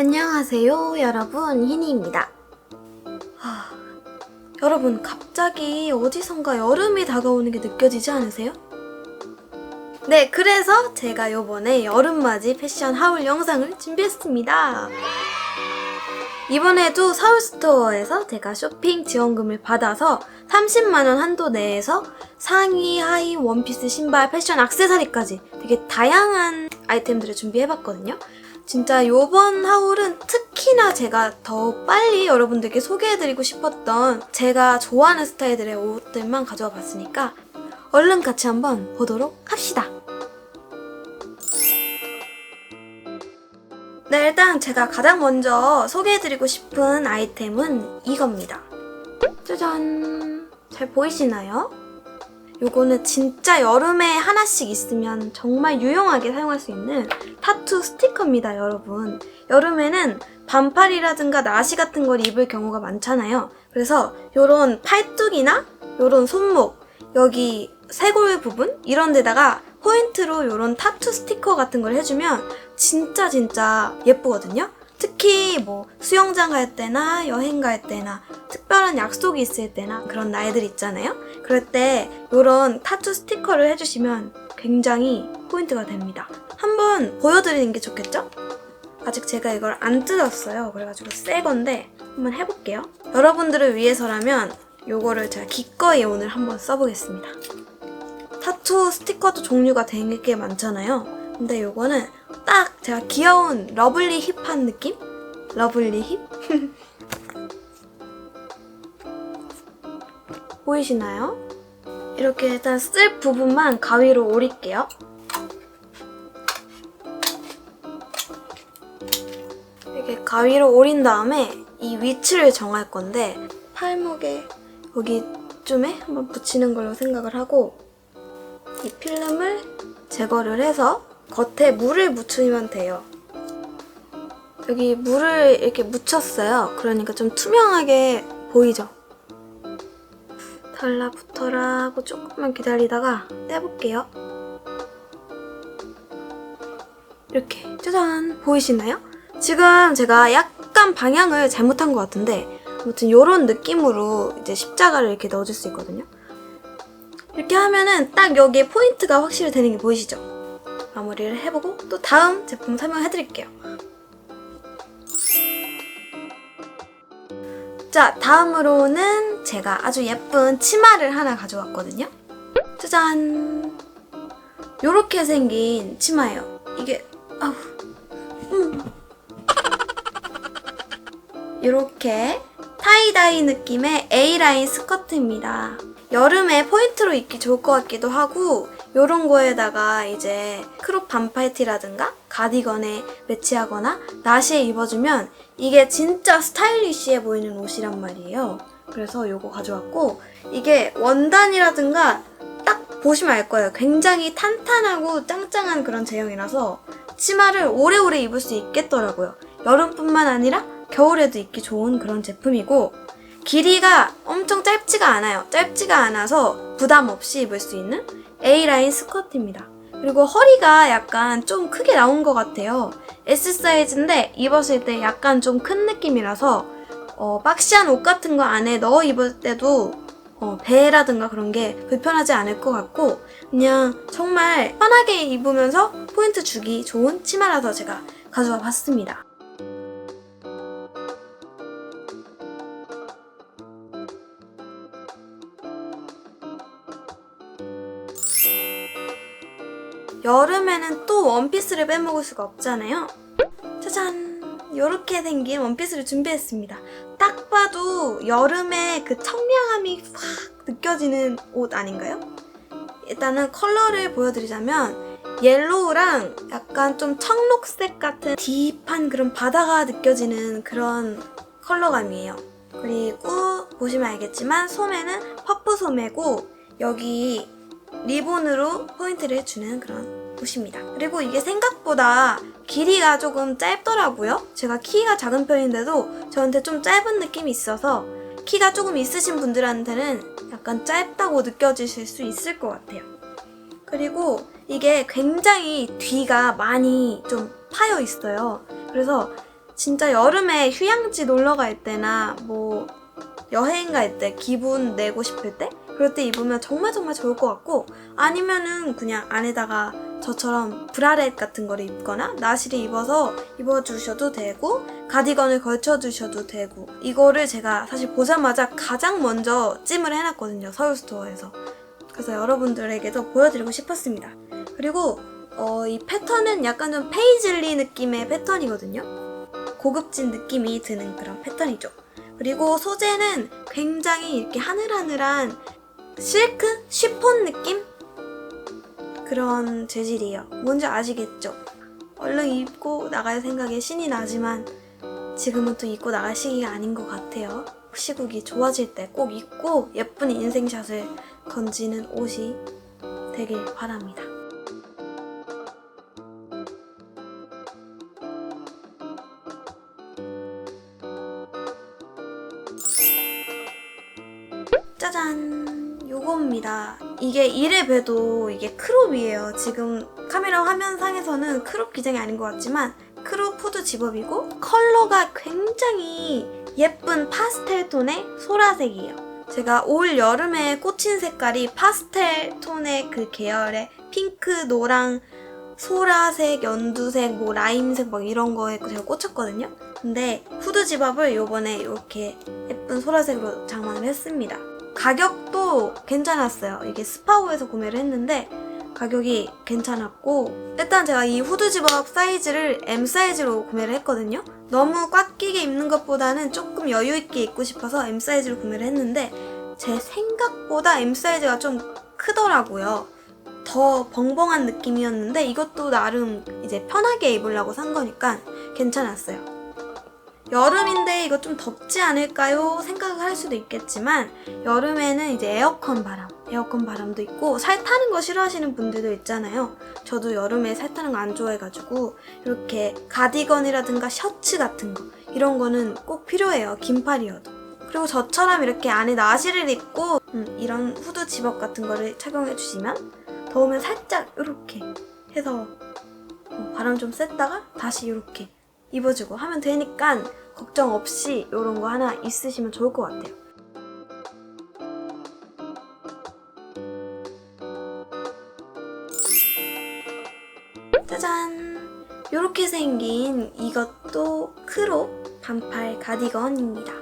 안녕하세요, 여러분. 희니입니다. 하, 여러분, 갑자기 어디선가 여름이 다가오는 게 느껴지지 않으세요? 네, 그래서 제가 요번에 여름맞이 패션 하울 영상을 준비했습니다. 이번에도 서울스토어에서 제가 쇼핑 지원금을 받아서 30만원 한도 내에서 상의, 하의, 원피스, 신발, 패션, 악세사리까지 되게 다양한 아이템들을 준비해봤거든요. 진짜 요번 하울은 특히나 제가 더 빨리 여러분들께 소개해드리고 싶었던 제가 좋아하는 스타일들의 옷들만 가져와 봤으니까 얼른 같이 한번 보도록 합시다. 네, 일단 제가 가장 먼저 소개해드리고 싶은 아이템은 이겁니다. 짜잔. 잘 보이시나요? 요거는 진짜 여름에 하나씩 있으면 정말 유용하게 사용할 수 있는 타투 스티커입니다, 여러분. 여름에는 반팔이라든가 나시 같은 걸 입을 경우가 많잖아요. 그래서 요런 팔뚝이나 요런 손목, 여기 쇄골 부분 이런 데다가 포인트로 요런 타투 스티커 같은 걸 해주면 진짜 진짜 예쁘거든요. 특히 뭐 수영장 갈 때나 여행 갈 때나 특별한 약속이 있을 때나 그런 날들 있잖아요. 그럴 때 요런 타투 스티커를 해주시면 굉장히 포인트가 됩니다. 한번 보여드리는 게 좋겠죠? 아직 제가 이걸 안 뜯었어요. 그래가지고 새 건데 한번 해볼게요. 여러분들을 위해서라면 요거를 제가 기꺼이 오늘 한번 써보겠습니다. 타투 스티커도 종류가 되게 많잖아요. 근데 요거는 딱 제가 귀여운 러블리 힙한 느낌? 러블리 힙? 보이시나요? 이렇게 일단 쓸 부분만 가위로 오릴게요. 이렇게 가위로 오린 다음에 이 위치를 정할 건데 팔목에 여기쯤에 한번 붙이는 걸로 생각을 하고 이 필름을 제거를 해서 겉에 물을 묻히면 돼요. 여기 물을 이렇게 묻혔어요. 그러니까 좀 투명하게 보이죠? 달라붙어라 하고 조금만 기다리다가 떼볼게요. 이렇게 짜잔 보이시나요? 지금 제가 약간 방향을 잘못한 것 같은데 아무튼 이런 느낌으로 이제 십자가를 이렇게 넣어줄 수 있거든요. 이렇게 하면은 딱 여기에 포인트가 확실히 되는 게 보이시죠? 마무리를 해보고 또 다음 제품 설명해드릴게요. 자, 다음으로는 제가 아주 예쁜 치마를 하나 가져왔거든요. 짜잔! 요렇게 생긴 치마예요. 이게, 아우, 음. 요렇게 타이다이 느낌의 A라인 스커트입니다. 여름에 포인트로 입기 좋을 것 같기도 하고 요런 거에다가 이제 크롭 반팔티라든가 가디건에 매치하거나 나시에 입어주면 이게 진짜 스타일리시해 보이는 옷이란 말이에요. 그래서 요거 가져왔고 이게 원단이라든가 딱 보시면 알 거예요. 굉장히 탄탄하고 짱짱한 그런 제형이라서 치마를 오래오래 입을 수 있겠더라고요. 여름뿐만 아니라 겨울에도 입기 좋은 그런 제품이고 길이가 엄청 짧지가 않아요. 짧지가 않아서 부담 없이 입을 수 있는 A라인 스커트입니다. 그리고 허리가 약간 좀 크게 나온 것 같아요. S 사이즈인데 입었을 때 약간 좀 큰 느낌이라서 어, 박시한 옷 같은 거 안에 넣어 입을 때도 어, 배라든가 그런 게 불편하지 않을 것 같고 그냥 정말 편하게 입으면서 포인트 주기 좋은 치마라서 제가 가져와 봤습니다. 여름에는 또 원피스를 빼먹을 수가 없잖아요. 짜잔! 이렇게 생긴 원피스를 준비했습니다. 딱 봐도 여름에 그 청량함이 확 느껴지는 옷 아닌가요? 일단은 컬러를 보여드리자면 옐로우랑 약간 좀 청록색 같은 딥한 그런 바다가 느껴지는 그런 컬러감이에요. 그리고 보시면 알겠지만 소매는 퍼프 소매고 여기 리본으로 포인트를 해주는 그런 옷입니다. 그리고 이게 생각보다 길이가 조금 짧더라고요. 제가 키가 작은 편인데도 저한테 좀 짧은 느낌이 있어서 키가 조금 있으신 분들한테는 약간 짧다고 느껴지실 수 있을 것 같아요. 그리고 이게 굉장히 뒤가 많이 좀 파여 있어요. 그래서 진짜 여름에 휴양지 놀러 갈 때나 뭐 여행 갈 때 기분 내고 싶을 때 그럴 때 입으면 정말 정말 좋을 것 같고 아니면은 그냥 안에다가 저처럼 브라렛 같은 거를 입거나 나시를 입어서 입어주셔도 되고 가디건을 걸쳐주셔도 되고 이거를 제가 사실 보자마자 가장 먼저 찜을 해놨거든요 서울 스토어에서 그래서 여러분들에게도 보여드리고 싶었습니다 그리고 어, 이 패턴은 약간 좀 페이즐리 느낌의 패턴이거든요 고급진 느낌이 드는 그런 패턴이죠 그리고 소재는 굉장히 이렇게 하늘하늘한 실크? 쉬폰 느낌? 그런 재질이에요. 뭔지 아시겠죠? 얼른 입고 나갈 생각에 신이 나지만 지금은 또 입고 나갈 시기가 아닌 것 같아요. 시국이 좋아질 때 꼭 입고 예쁜 인생샷을 건지는 옷이 되길 바랍니다. 이게 이래 봬도 이게 크롭이에요 지금 카메라 화면 상에서는 크롭 기장이 아닌 것 같지만 크롭 후드 집업이고 컬러가 굉장히 예쁜 파스텔 톤의 소라색이에요 제가 올 여름에 꽂힌 색깔이 파스텔 톤의 그 계열의 핑크, 노랑, 소라색, 연두색, 뭐 라임색 막 이런 거에 제가 꽂혔거든요. 근데 후드 집업을 요번에 이렇게 예쁜 소라색으로 장만을 했습니다. 가격도 괜찮았어요. 이게 스파오에서 구매를 했는데 가격이 괜찮았고 일단 제가 이 후드 집업 사이즈를 M 사이즈로 구매를 했거든요. 너무 꽉 끼게 입는 것보다는 조금 여유 있게 입고 싶어서 M 사이즈로 구매를 했는데 제 생각보다 M 사이즈가 좀 크더라고요. 더 벙벙한 느낌이었는데 이것도 나름 이제 편하게 입으려고 산 거니까 괜찮았어요. 여름인데 이거 좀 덥지 않을까요? 생각을 할 수도 있겠지만 여름에는 이제 에어컨 바람, 에어컨 바람도 있고 살 타는 거 싫어하시는 분들도 있잖아요. 저도 여름에 살 타는 거 안 좋아해가지고 이렇게 가디건이라든가 셔츠 같은 거 이런 거는 꼭 필요해요. 긴팔이어도. 그리고 저처럼 이렇게 안에 나시를 입고 음, 이런 후드 집업 같은 거를 착용해 주시면 더우면 살짝 이렇게 해서 어, 바람 좀 쐈다가 다시 이렇게 입어주고 하면 되니까 걱정 없이 이런 거 하나 있으시면 좋을 것 같아요. 짜잔! 이렇게 생긴 이것도 크롭 반팔 가디건입니다.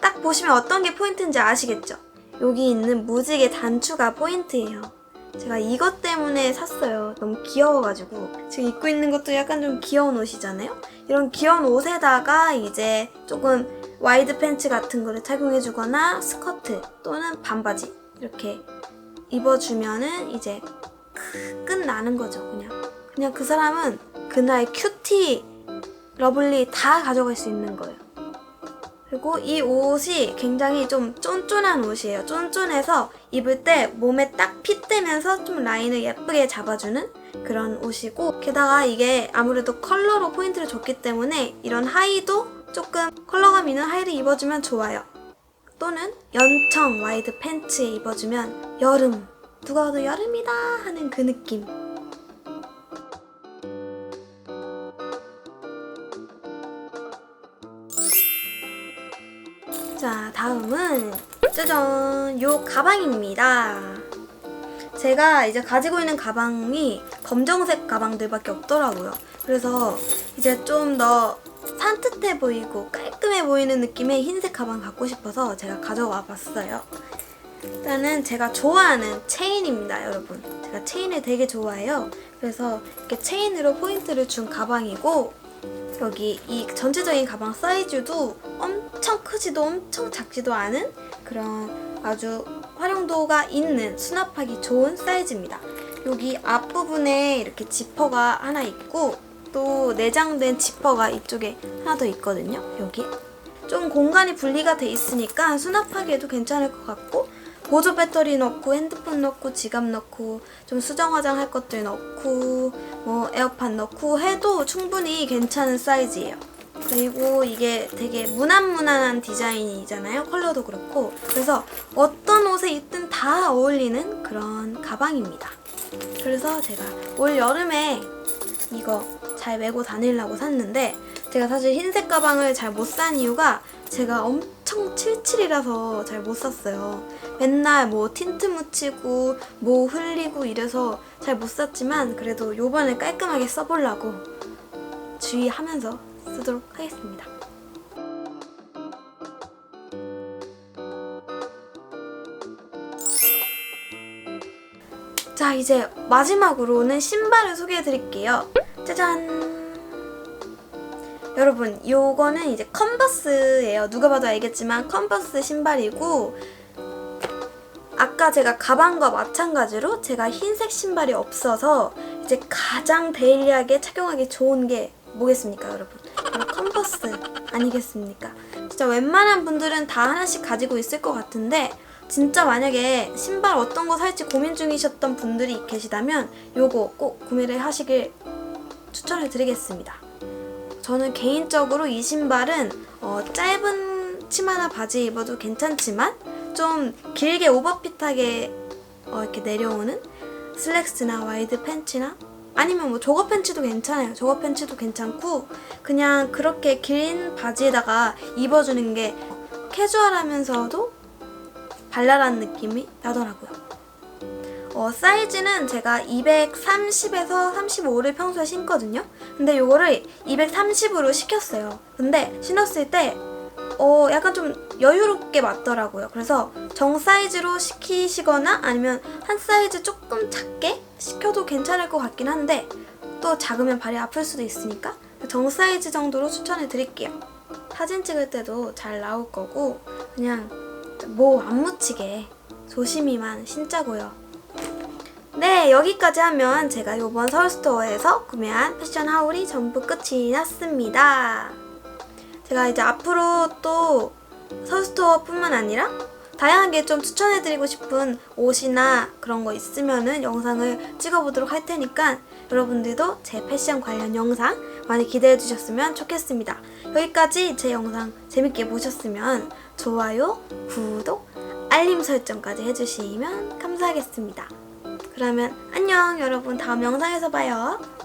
딱 보시면 어떤 게 포인트인지 아시겠죠? 여기 있는 무지개 단추가 포인트예요. 제가 이것 때문에 샀어요. 너무 귀여워가지고. 지금 입고 있는 것도 약간 좀 귀여운 옷이잖아요? 이런 귀여운 옷에다가 이제 조금 와이드 팬츠 같은 거를 착용해주거나 스커트 또는 반바지 이렇게 입어주면은 이제 크- 끝나는 거죠, 그냥. 그냥 그 사람은 그날 큐티, 러블리 다 가져갈 수 있는 거예요. 그리고 이 옷이 굉장히 좀 쫀쫀한 옷이에요. 쫀쫀해서 입을 때 몸에 딱 핏대면서 좀 라인을 예쁘게 잡아주는 그런 옷이고 게다가 이게 아무래도 컬러로 포인트를 줬기 때문에 이런 하의도 조금 컬러감 있는 하의를 입어주면 좋아요. 또는 연청 와이드 팬츠에 입어주면 여름 누가 봐도 여름이다 하는 그 느낌 다음은 짜잔! 요 가방입니다. 제가 이제 가지고 있는 가방이 검정색 가방들밖에 없더라고요. 그래서 이제 좀 더 산뜻해 보이고 깔끔해 보이는 느낌의 흰색 가방 갖고 싶어서 제가 가져와 봤어요. 일단은 제가 좋아하는 체인입니다, 여러분. 제가 체인을 되게 좋아해요. 그래서 이렇게 체인으로 포인트를 준 가방이고 여기 이 전체적인 가방 사이즈도 엄청 크지도 엄청 작지도 않은 그런 아주 활용도가 있는 수납하기 좋은 사이즈입니다. 여기 앞부분에 이렇게 지퍼가 하나 있고 또 내장된 지퍼가 이쪽에 하나 더 있거든요. 여기 좀 공간이 분리가 돼 있으니까 수납하기에도 괜찮을 것 같고 보조 배터리 넣고 핸드폰 넣고 지갑 넣고 좀 수정 화장할 것들 넣고 뭐 에어팟 넣고 해도 충분히 괜찮은 사이즈예요. 그리고 이게 되게 무난무난한 디자인이잖아요. 컬러도 그렇고. 그래서 어떤 옷에 입든 다 어울리는 그런 가방입니다. 그래서 제가 올 여름에 이거 잘 메고 다니려고 샀는데 제가 사실 흰색 가방을 잘 못 산 이유가 제가 엄청 칠칠이라서 잘 못 샀어요. 맨날 뭐 틴트 묻히고 뭐 흘리고 이래서 잘 못 샀지만 그래도 요번에 깔끔하게 써보려고 주의하면서 쓰도록 하겠습니다. 자, 이제 마지막으로는 신발을 소개해 드릴게요. 짜잔! 여러분, 요거는 이제 컨버스예요. 누가 봐도 알겠지만 컨버스 신발이고 아까 제가 가방과 마찬가지로 제가 흰색 신발이 없어서 이제 가장 데일리하게 착용하기 좋은 게 뭐겠습니까, 여러분? 바로 컨버스 아니겠습니까? 진짜 웬만한 분들은 다 하나씩 가지고 있을 것 같은데 진짜 만약에 신발 어떤 거 살지 고민 중이셨던 분들이 계시다면 요거 꼭 구매를 하시길 추천을 드리겠습니다. 저는 개인적으로 이 신발은 어, 짧은 치마나 바지 입어도 괜찮지만 좀 길게 오버핏하게 어, 이렇게 내려오는 슬랙스나 와이드 팬츠나 아니면 뭐 조거 팬츠도 괜찮아요. 조거 팬츠도 괜찮고 그냥 그렇게 긴 바지에다가 입어주는 게 캐주얼하면서도 발랄한 느낌이 나더라고요. 어, 사이즈는 제가 230에서 35를 평소에 신거든요. 근데 요거를 230으로 시켰어요. 근데 신었을 때 어, 약간 좀 여유롭게 맞더라고요. 그래서 정 사이즈로 시키시거나 아니면 한 사이즈 조금 작게 시켜도 괜찮을 것 같긴 한데 또 작으면 발이 아플 수도 있으니까 정 사이즈 정도로 추천해 드릴게요. 사진 찍을 때도 잘 나올 거고 그냥 뭐 안 묻히게 조심히만 신자고요. 네, 여기까지 하면 제가 이번 서울스토어에서 구매한 패션 하울이 전부 끝이 났습니다. 제가 이제 앞으로 또 서울스토어뿐만 아니라 다양하게 좀 추천해드리고 싶은 옷이나 그런 거 있으면은 영상을 찍어보도록 할 테니까 여러분들도 제 패션 관련 영상 많이 기대해 주셨으면 좋겠습니다. 여기까지 제 영상 재밌게 보셨으면 좋아요, 구독, 알림 설정까지 해주시면 감사하겠습니다. 그러면 안녕 여러분 다음 영상에서 봐요.